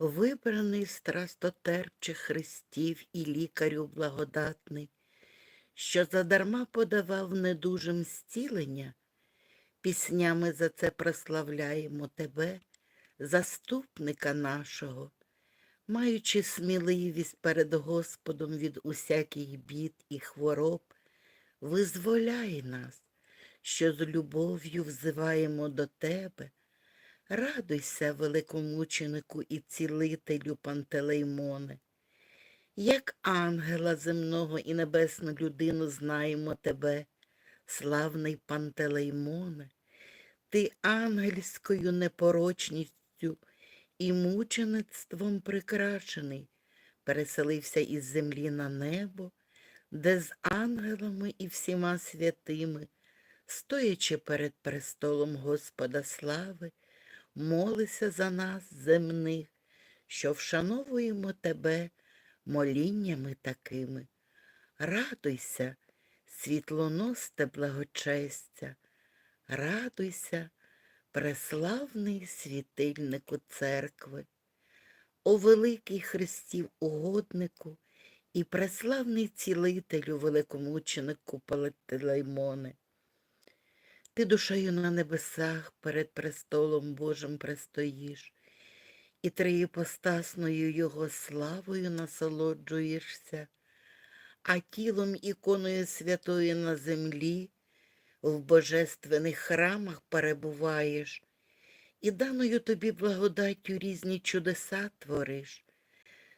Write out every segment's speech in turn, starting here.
вибраний страстотерпчих хрестів і лікарю благодатний, що задарма подавав недужим зцілення, піснями за це прославляємо тебе, заступника нашого, маючи сміливість перед Господом від усяких бід і хвороб, визволяй нас, що з любов'ю взиваємо до тебе. Радуйся, великомученику і цілителю Пантелеймоне. Як ангела земного і небесну людину знаємо тебе, славний Пантелеймоне, ти ангельською непорочністю і мучеництвом прикрашений, переселився із землі на небо, де з ангелами і всіма святими, стоячи перед престолом Господа слави, молися за нас земних, що вшановуємо тебе моліннями такими. Радуйся, світлоносте благочестя, радуйся, преславний світильнику церкви, о великий Христів угоднику і преславний цілителю великомученику Палетилаймоне. Ти душею на небесах перед престолом Божим престоїш, і триєпостасною Його славою насолоджуєшся, а тілом іконою святою на землі в божественних храмах перебуваєш, і даною тобі благодаттю різні чудеса твориш.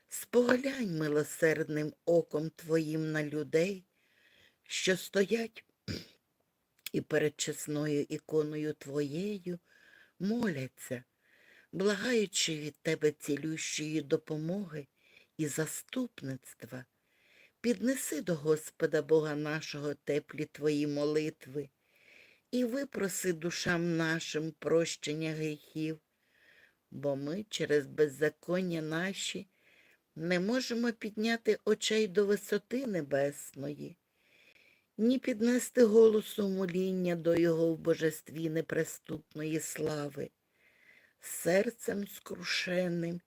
Споглянь милосердним оком Твоїм на людей, що стоять і перед чесною іконою Твоєю моляться, благаючи від Тебе цілющої допомоги і заступництва. Піднеси до Господа Бога нашого теплі Твої молитви і випроси душам нашим прощення гріхів, бо ми через беззаконня наші не можемо підняти очей до висоти небесної ні піднести голосу моління до Його в божестві неприступної слави, серцем скрушенним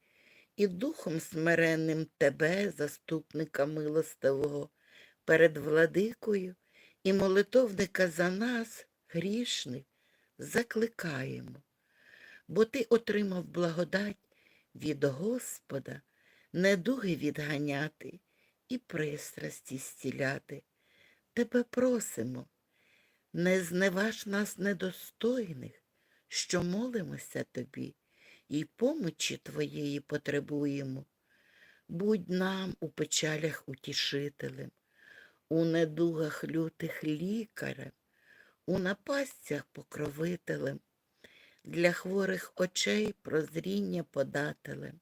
і духом смиренним Тебе, заступника милостивого, перед владикою і молитовника за нас, грішних, закликаємо, бо Ти отримав благодать від Господа, недуги відганяти і пристрасті зціляти. Тебе просимо, не зневаж нас недостойних, що молимося тобі і помочі твоєї потребуємо. Будь нам у печалях утішителем, у недугах лютих лікарем, у напастях покровителем, для хворих очей прозріння подателем,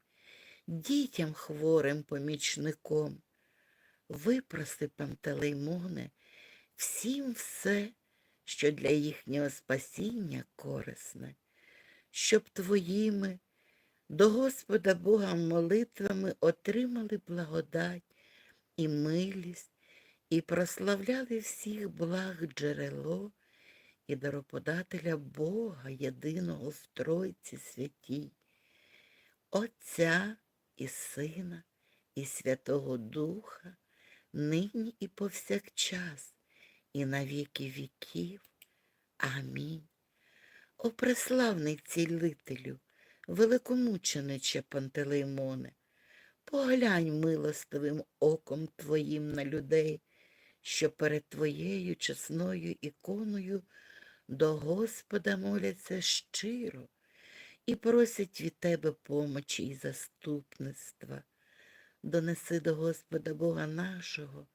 дітям хворим помічником. Випроси, Пантелеймоне, всім все, що для їхнього спасіння корисне, щоб твоїми до Господа Бога молитвами отримали благодать і милість, і прославляли всіх благ джерело і дароподателя Бога, єдиного в Тройці святій, Отця і Сина, і Святого Духа, нині і повсякчас, і на віки віків. Амінь. О преславний цілителю, великомучениче Пантелеймоне, поглянь милостивим оком Твоїм на людей, що перед Твоєю чесною іконою до Господа моляться щиро і просять від Тебе помочі і заступництва. Донеси до Господа Бога нашого,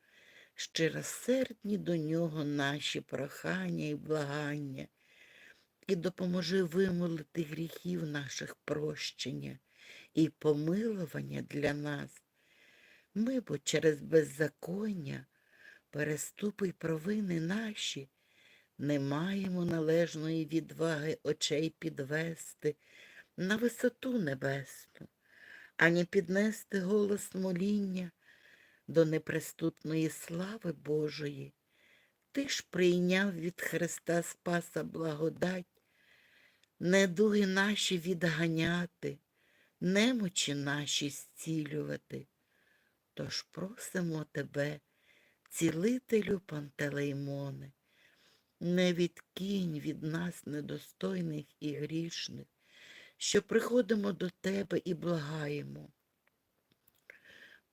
щиросердні до Нього наші прохання і благання, і допоможи вимолити гріхів наших прощення і помилування для нас. Ми бо через беззаконня, переступи й провини наші, не маємо належної відваги очей підвести на висоту небесну, ані піднести голос моління до неприступної слави Божої. Ти ж прийняв від Христа Спаса благодать, недуги наші відганяти, немочі наші зцілювати. Тож просимо тебе, цілителю Пантелеймоне, не відкинь від нас недостойних і грішних, що приходимо до тебе і благаємо.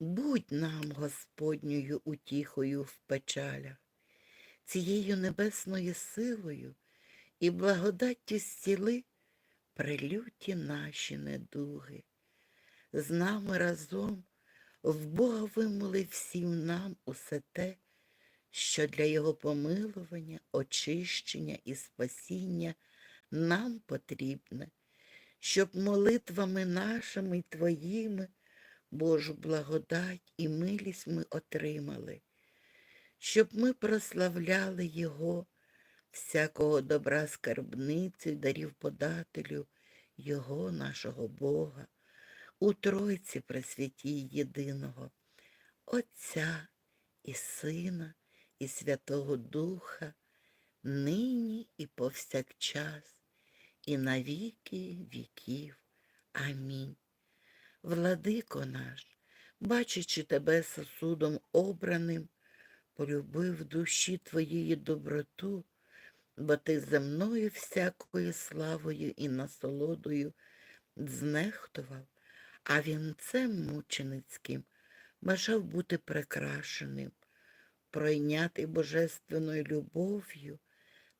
Будь нам Господньою утіхою в печалях, цією небесною силою і благодаттю зціли прилюті наші недуги. З нами разом в Бога вимоли всім нам усе те, що для Його помилування, очищення і спасіння нам потрібне, щоб молитвами нашими й Твоїми Божу благодать і милість ми отримали, щоб ми прославляли Його, всякого добра скарбницю дарів подателю, Його нашого Бога, у Тройці Пресвятій Єдиного, Отця і Сина, і Святого Духа, нині і повсякчас, і на віки віків. Амінь. Владико наш, бачачи тебе сосудом обраним, полюбив душі твоєї доброту, бо ти земною всякою славою і насолодою знехтував, а вінцем мученицьким бажав бути прикрашеним, пройнятий божественною любов'ю,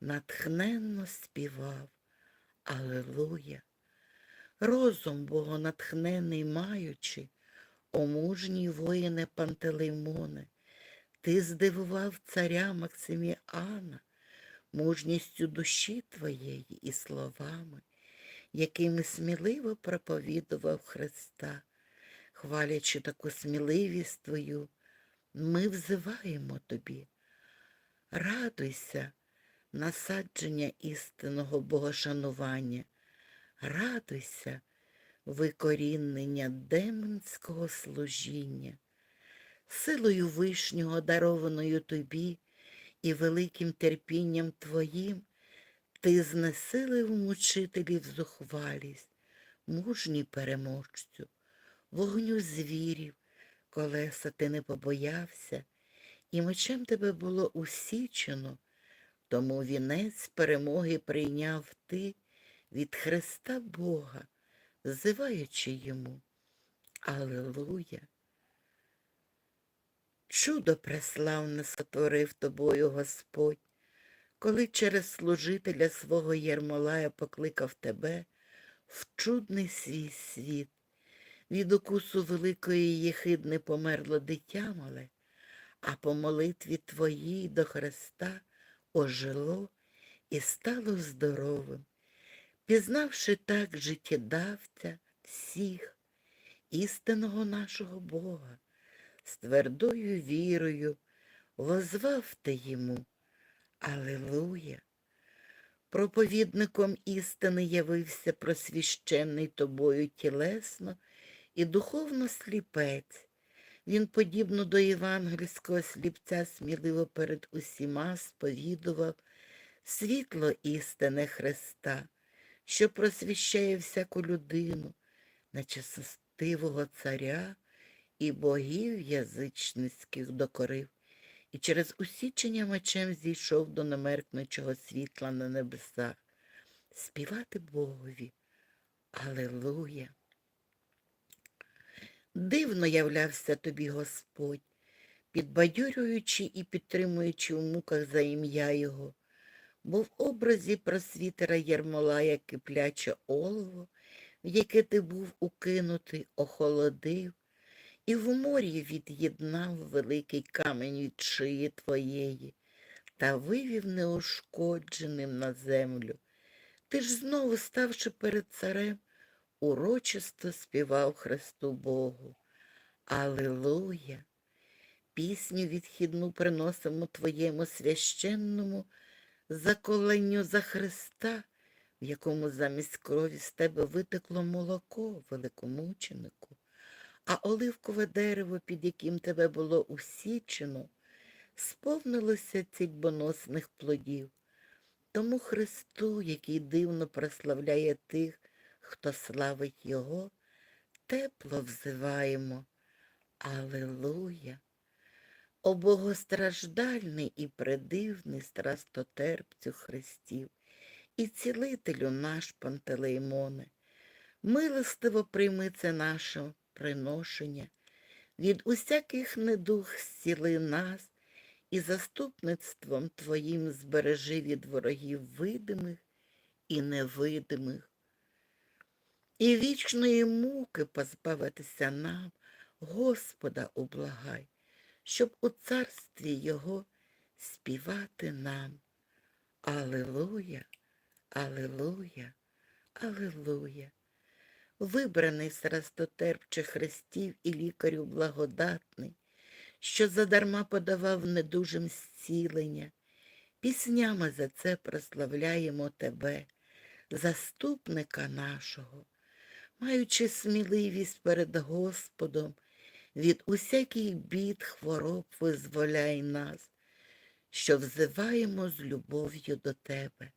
натхненно співав. Аллилуйя! Розум богонатхнений маючи, о мужній воїне Пантелеймоне, ти здивував царя Максиміана мужністю душі твоєї і словами, якими сміливо проповідував Христа, хвалячи таку сміливість твою, ми взиваємо тобі. Радуйся, насадження істинного богошанування. Радуйся, викорінення демонського служіння, силою вишнього, дарованою тобі і великим терпінням твоїм, ти знесилив мучителів зухвалість, мужній переможцю, вогню звірів, колеса ти не побоявся, і мечем тебе було усічено, тому вінець перемоги прийняв ти від Христа Бога, зиваючи йому. Аллилуйя! Чудо преславне сотворив тобою Господь, коли через служителя свого Єрмолая покликав тебе в чудний свій світ. Від укусу великої єхидни померло дитя мале, а по молитві твоїй до Христа ожило і стало здоровим пізнавши так життєдавця всіх, істинного нашого Бога, з твердою вірою возвав ти йому. Аллилуйя! Проповідником істини явився просвіщений тобою тілесно і духовно сліпець. Він, подібно до євангельського сліпця, сміливо перед усіма сповідував світло істини Христа що просвіщає всяку людину, наче состивого царя і богів язичницьких докорив, і через усічення мечем зійшов до немеркнучого світла на небесах. Співати Богові. Аллилуйя! Дивно являвся тобі Господь, підбадьорюючи і підтримуючи в муках за ім'я Його бо в образі просвітера Єрмолая кипляче олово, в яке ти був укинутий, охолодив, і в морі від'єднав великий камінь від шиї твоєї та вивів неушкодженим на землю. Ти ж знову, ставши перед царем, урочисто співав Христу Богу. Аллилуйя! Пісню відхідну приносимо твоєму священному заколенню за Христа, в якому замість крові з тебе витекло молоко, великомученику, а оливкове дерево, під яким тебе було усічено, сповнилося цільбоносних плодів. Тому Христу, який дивно прославляє тих, хто славить Його, тепло взиваємо. Алилуя. О богостраждальний і предивний страстотерпцю Христів, і цілителю наш Пантелеймоне, милостиво прийми це наше приношення, від усяких недух зціли нас, і заступництвом Твоїм збережи від ворогів видимих і невидимих. І вічної муки позбавитися нам, Господа облагай, щоб у царстві Його співати нам. Алилуя, Алилуя, Алилуя. Вибраний срастотерпче Христів і лікарю благодатний, що задарма подавав недужим зцілення. Піснями за це прославляємо Тебе, заступника нашого, маючи сміливість перед Господом, від усяких бід хвороб визволяй нас, що взиваємо з любов'ю до Тебе.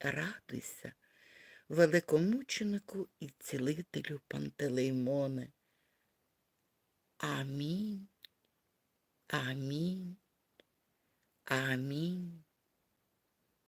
Радуйся, великомученику і цілителю Пантелеймоне. Амінь. Амінь. Амінь.